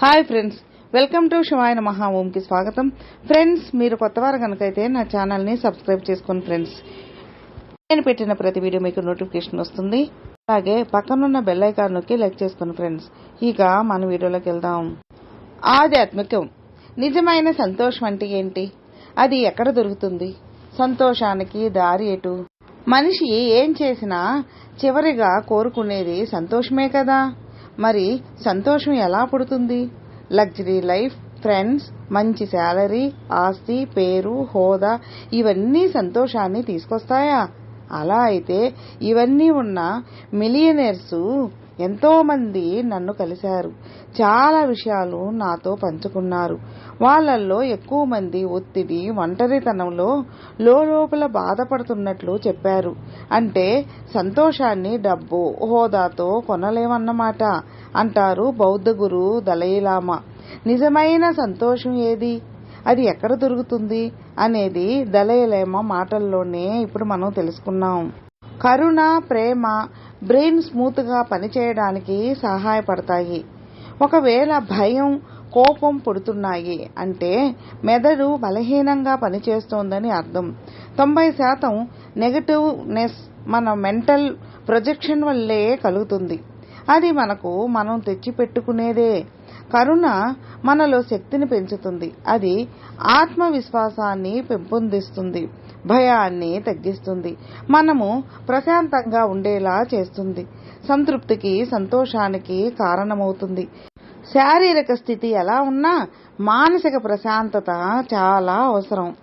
Hi friends welcome to శివాయన మహా ఓంకి స్వాగతం. ఫ్రెండ్స్ మీరు కొత్తవారు కనుకైతే నా ఛానల్ని సబ్స్క్రైబ్ చేసుకోండి ఫ్రెండ్స్. నేను పెట్టిన ప్రతి వీడియో మీకు నోటిఫికేషన్ వస్తుంది. అలాగే పక్కనున్న బెల్ ఐకాన్ నొక్కి లైక్ చేసుకోండి ఫ్రెండ్స్. ఇక మన వీడియోలోకి వెళ్దాం. ఆధ్యాత్మికం నిజమైన సంతోషం అంటే ఏంటి? అది ఎక్కడ దొరుకుతుంది? సంతోషానికి దారి ఎటు? మనిషి ఏం చేసినా చివరిగా కోరుకునేది సంతోషమే కదా? మరి సంతోషం ఎలా పుడుతుంది? లగ్జరీ లైఫ్ ఫ్రెండ్స్ మంచి శాలరీ ఆస్తి పేరు హోదా ఇవన్నీ సంతోషాన్ని తీసుకొస్తాయా? అలా అయితే ఇవన్నీ ఉన్న మిలియనర్స్ ఎంతోమంది నన్ను కలిశారు. చాలా విషయాలు నాతో పంచుకున్నారు. వాళ్ళల్లో ఎక్కువ మంది ఒత్తిడి ఒంటరితనంలో లోపల బాధపడుతున్నట్లు చెప్పారు. అంటే సంతోషాన్ని డబ్బు హోదాతో కొనలేమన్నమాట అంటారు బౌద్ధ గురు దలైలామా. నిజమైన సంతోషం ఏది? అది ఎక్కడ దొరుకుతుంది అనేది దళయలేమ మాటల్లోనే ఇప్పుడు మనం తెలుసుకున్నాం. కరుణ ప్రేమ బ్రెయిన్ స్మూత్గా పనిచేయడానికి సహాయపడతాయి. ఒకవేళ భయం కోపం పుడుతున్నాయి అంటే మెదడు బలహీనంగా పనిచేస్తోందని అర్థం. తొంభై శాతం నెగటివ్నెస్ మన మెంటల్ ప్రొజెక్షన్ వల్లే కలుగుతుంది. అది మనకు మనం తెచ్చిపెట్టుకునేదే. కరుణ మనలో శక్తిని పెంచుతుంది. అది ఆత్మవిశ్వాసాన్ని పెంపొందిస్తుంది. భయాన్ని తగ్గిస్తుంది. మనము ప్రశాంతంగా ఉండేలా చేస్తుంది. సంతృప్తికి సంతోషానికి కారణమవుతుంది. శారీరక స్థితి ఎలా ఉన్నా మానసిక ప్రశాంతత చాలా అవసరం.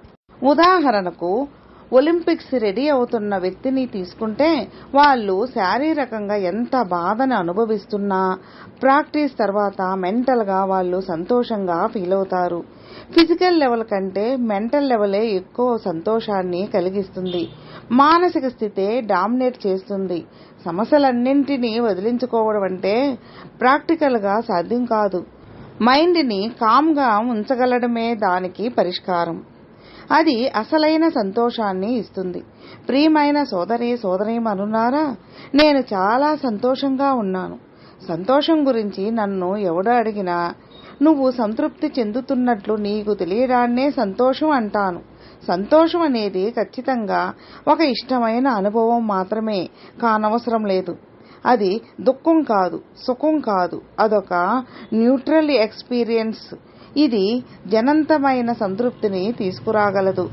ఉదాహరణకు ఒలింపిక్స్ రెడీ అవుతున్న వ్యక్తిని తీసుకుంటే వాళ్ళు శారీరకంగా ఎంత బాధను అనుభవిస్తున్నా ప్రాక్టీస్ తర్వాత మెంటల్గా వాళ్ళు సంతోషంగా ఫీల్ అవుతారు. ఫిజికల్ లెవెల్ కంటే మెంటల్ లెవెలే ఎక్కువ సంతోషాన్ని కలిగిస్తుంది. మానసిక స్థితే డామినేట్ చేస్తుంది. సమస్యలన్నింటినీ వదిలించుకోవడం అంటే ప్రాక్టికల్గా సాధ్యం కాదు. మైండ్ని కామ్గా ఉంచగలడమే దానికి పరిష్కారం. అది అసలైన సంతోషాన్ని ఇస్తుంది. ప్రియమైన సోదరి సోదరీమనున్నారా నేను చాలా సంతోషంగా ఉన్నాను. సంతోషం గురించి నన్ను ఎవడు అడిగినా నువ్వు సంతృప్తి చెందుతున్నట్లు నీకు తెలియడాన్నే సంతోషం అంటాను. సంతోషం అనేది ఖచ్చితంగా ఒక ఇష్టమైన అనుభవం మాత్రమే కానవసరం లేదు. అది దుఃఖం కాదు సుఖం కాదు. అదొక న్యూట్రల్ ఎక్స్పీరియన్స్. ఇది జనంతమైన సంతృప్తిని తీసుకురాగలదు.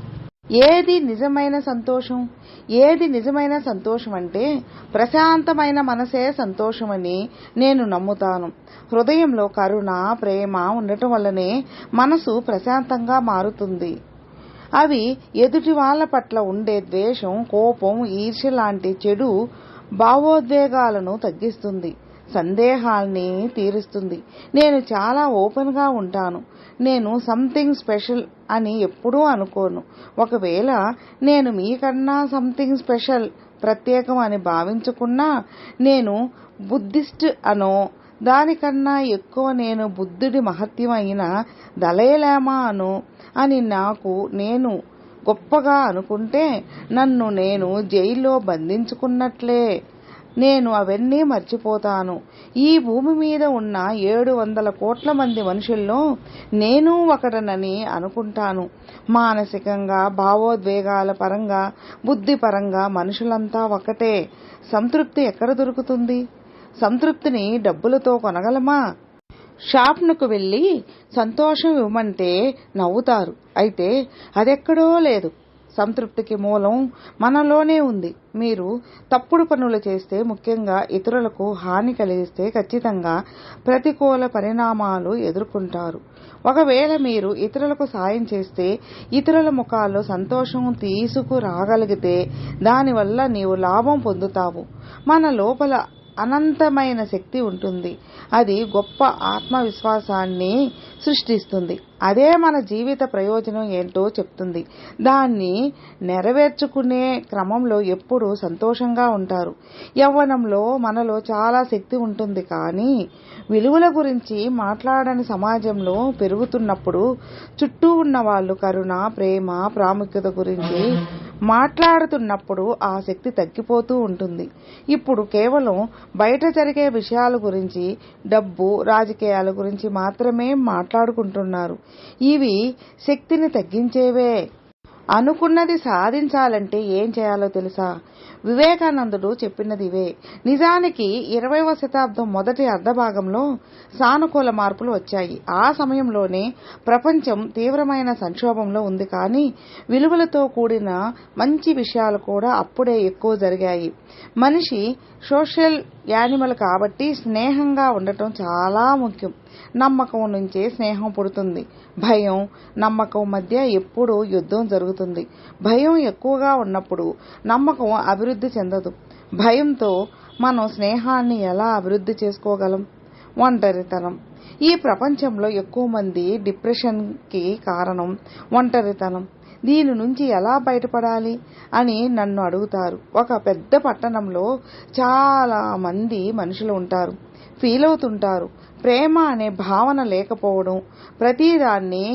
ఏది నిజమైన సంతోషం? ఏది నిజమైన సంతోషం అంటే ప్రశాంతమైన మనసే సంతోషమని నేను నమ్ముతాను. హృదయంలో కరుణ ప్రేమ ఉండటం వల్లనే మనసు ప్రశాంతంగా మారుతుంది. అవి ఎదుటి వాళ్ళ పట్ల ఉండే ద్వేషం కోపం ఈర్ష్య లాంటి చెడు భావోద్వేగాలను తగ్గిస్తుంది. సందేహాల్ని తీరుస్తుంది. నేను చాలా ఓపెన్గా ఉంటాను. నేను సంథింగ్ స్పెషల్ అని ఎప్పుడూ అనుకోను. ఒకవేళ నేను మీకన్నా సంథింగ్ స్పెషల్ ప్రత్యేకం అని భావించుకున్నా నేను బుద్ధిస్ట్ అనో దానికన్నా ఎక్కువ నేను బుద్ధుడి మహత్యమైన దళయలేమా అను అని నాకు నేను గొప్పగా అనుకుంటే నన్ను నేను జైల్లో బంధించుకున్నట్లే. నేను అవన్నీ మర్చిపోతాను. ఈ భూమి మీద ఉన్న ఏడు వందల కోట్ల మంది మనుషుల్లో నేను ఒకడనని అనుకుంటాను. మానసికంగా భావోద్వేగాల పరంగా బుద్ధిపరంగా మనుషులంతా ఒకటే. సంతృప్తి ఎక్కడ దొరుకుతుంది? సంతృప్తిని డబ్బులతో కొనగలమా? షాప్నకు వెళ్ళి సంతోషం ఇవ్వమంటే నవ్వుతారు. అయితే అదెక్కడో లేదు. సంతృప్తికి మూలం మనలోనే ఉంది. మీరు తప్పుడు పనులు చేస్తే ముఖ్యంగా ఇతరులకు హాని కలిగిస్తే ఖచ్చితంగా ప్రతికూల పరిణామాలు ఎదుర్కొంటారు. ఒకవేళ మీరు ఇతరులకు సాయం చేస్తే ఇతరుల ముఖాల్లో సంతోషం తీసుకురాగలిగితే దానివల్ల నీవు లాభం పొందుతావు. మన లోపల అనంతమైన శక్తి ఉంటుంది. అది గొప్ప ఆత్మవిశ్వాసాన్ని సృష్టిస్తుంది. అదే మన జీవిత ప్రయోజనం ఏంటో చెప్తుంది. దాన్ని నెరవేర్చుకునే క్రమంలో ఎప్పుడూ సంతోషంగా ఉంటారు. యవ్వనంలో మనలో చాలా శక్తి ఉంటుంది కానీ విలువల గురించి మాట్లాడని సమాజంలో పెరుగుతున్నప్పుడు చుట్టూ ఉన్న వాళ్ళు కరుణ ప్రేమ ప్రాముఖ్యత గురించి మాట్లాడుతున్నప్పుడు ఆ శక్తి తగ్గిపోతూ ఉంటుంది. ఇప్పుడు కేవలం బయట జరిగే విషయాల గురించి డబ్బు రాజకీయాల గురించి మాత్రమే మాట్లాడుకుంటున్నారు. ఇవి శక్తిని తగ్గించేవే. అనుకున్నది సాధించాలంటే ఏం చేయాలో తెలుసా? వివేకానందుడు చెప్పినది ఇవే. నిజానికి ఇరవైవ శతాబ్దం మొదటి అర్ధభాగంలో సానుకూల మార్పులు వచ్చాయి. ఆ సమయంలోనే ప్రపంచం తీవ్రమైన సంక్షోభంలో ఉంది కానీ విలువలతో కూడిన మంచి విషయాలు కూడా అప్పుడే ఎక్కువ జరిగాయి. మనిషి సోషల్ యానిమల్ కాబట్టి స్నేహంగా ఉండటం చాలా ముఖ్యం. నమ్మకం నుంచే స్నేహం పుడుతుంది. భయం నమ్మకం మధ్య ఎప్పుడూ యుద్ధం జరుగుతుంది. భయం ఎక్కువగా ఉన్నప్పుడు నమ్మకం అభివృద్ధి చెందదు. భయంతో మనం స్నేహాన్ని ఎలా అభివృద్ధి చేసుకోగలం? ఒంటరితనం. ఈ ప్రపంచంలో ఎక్కువ మంది డిప్రెషన్కి కారణం ఒంటరితనం. దీని నుంచి ఎలా బయటపడాలి అని నన్ను అడుగుతారు. ఒక పెద్ద పట్టణంలో చాలా మంది మనుషులు ఉంటారు. ఫీల్ అవుతుంటారు ప్రేమ అనే భావన లేకపోవడం ప్రతిదాన్ని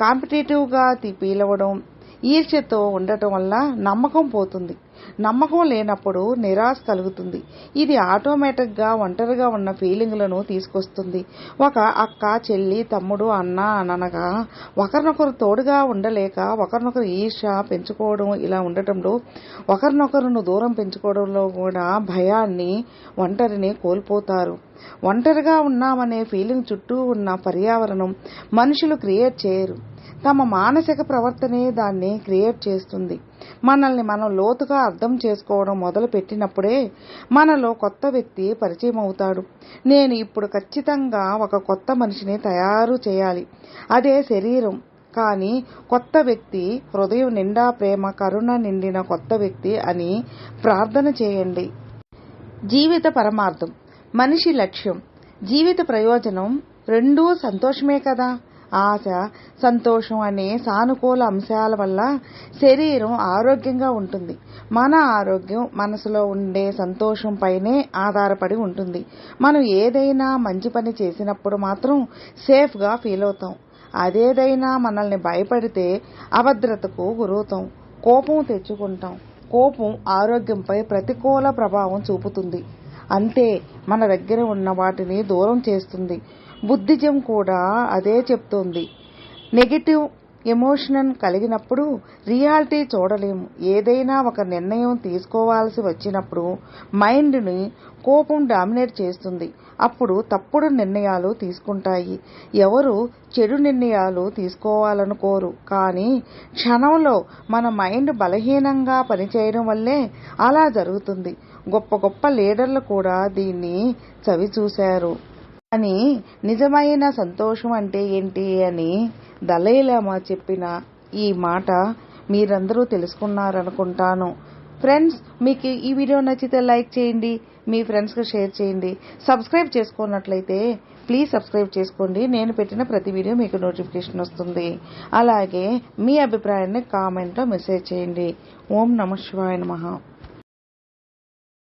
కాంపిటేటివ్గా పీలవడం ఈర్ష్యతో ఉండటం వల్ల నమ్మకం పోతుంది. నమ్మకం లేనప్పుడు నిరాశ కలుగుతుంది. ఇది ఆటోమేటిక్గా ఒంటరిగా ఉన్న ఫీలింగ్లను తీసుకొస్తుంది. ఒక అక్క చెల్లి తమ్ముడు అన్న అనగా ఒకరినొకరు తోడుగా ఉండలేక ఒకరినొకరు ఈర్ష పెంచుకోవడం ఇలా ఉండటంలో ఒకరినొకరును దూరం పెంచుకోవడంలో కూడా భయాన్ని ఒంటరిని కోల్పోతారు. ఒంటరిగా ఉన్నామనే ఫీలింగ్ చుట్టూ ఉన్న పర్యావరణం మనుషులు క్రియేట్ చేయరు. తమ మానసిక ప్రవర్తనే దాన్ని క్రియేట్ చేస్తుంది. మనల్ని మనం లోతుగా అర్థం చేసుకోవడం మొదలు పెట్టినప్పుడే మనలో కొత్త వ్యక్తి పరిచయం అవుతాడు. నేను ఇప్పుడు ఖచ్చితంగా ఒక కొత్త మనిషిని తయారు చేయాలి. అదే శరీరం. కానీ కొత్త వ్యక్తి హృదయం నిండా ప్రేమ కరుణ నిండిన కొత్త వ్యక్తి అని ప్రార్థన చేయండి. జీవిత పరమార్థం. మనిషి లక్ష్యం జీవిత ప్రయోజనం రెండూ సంతోషమే కదా. ఆశ సంతోషం అనే సానుకూల అంశాల వల్ల శరీరం ఆరోగ్యంగా ఉంటుంది. మన ఆరోగ్యం మనసులో ఉండే సంతోషం పైనే ఆధారపడి ఉంటుంది. మనం ఏదైనా మంచి పని చేసినప్పుడు మాత్రం సేఫ్గా ఫీల్ అవుతాం. అదేదైనా మనల్ని భయపడితే అభద్రతకు గురవుతాం. కోపం తెచ్చుకుంటాం. కోపం ఆరోగ్యంపై ప్రతికూల ప్రభావం చూపుతుంది. అంతే మన దగ్గర ఉన్న వాటిని దూరం చేస్తుంది. బుద్ధిజం కూడా అదే చెప్తోంది. నెగిటివ్ ఎమోషన్ కలిగినప్పుడు రియాలిటీ చూడలేము. ఏదైనా ఒక నిర్ణయం తీసుకోవాల్సి వచ్చినప్పుడు మైండ్ని కోపం డామినేట్ చేస్తుంది. అప్పుడు తప్పుడు నిర్ణయాలు తీసుకుంటాయి. ఎవరు చెడు నిర్ణయాలు తీసుకోవాలనుకోరు. కానీ క్షణంలో మన మైండ్ బలహీనంగా పనిచేయడం వల్లే అలా జరుగుతుంది. గొప్ప గొప్ప లీడర్లు కూడా దీన్ని చవిచూశారు. అని నిజమైన సంతోషం అంటే ఏంటి అని దలైలామా చెప్పిన ఈ మాట మీరందరూ తెలుసుకున్నారనుకుంటాను. ఫ్రెండ్స్ మీకు ఈ వీడియో నచ్చితే లైక్ చేయండి మీ ఫ్రెండ్స్కి షేర్ చేయండి. సబ్స్క్రైబ్ చేసుకున్నట్లయితే ప్లీజ్ సబ్స్క్రైబ్ చేసుకోండి. నేను పెట్టిన ప్రతి వీడియో మీకు నోటిఫికేషన్ వస్తుంది. అలాగే మీ అభిప్రాయాన్ని కామెంట్లో మెసేజ్ చేయండి. ఓం నమ శివాయ నమః.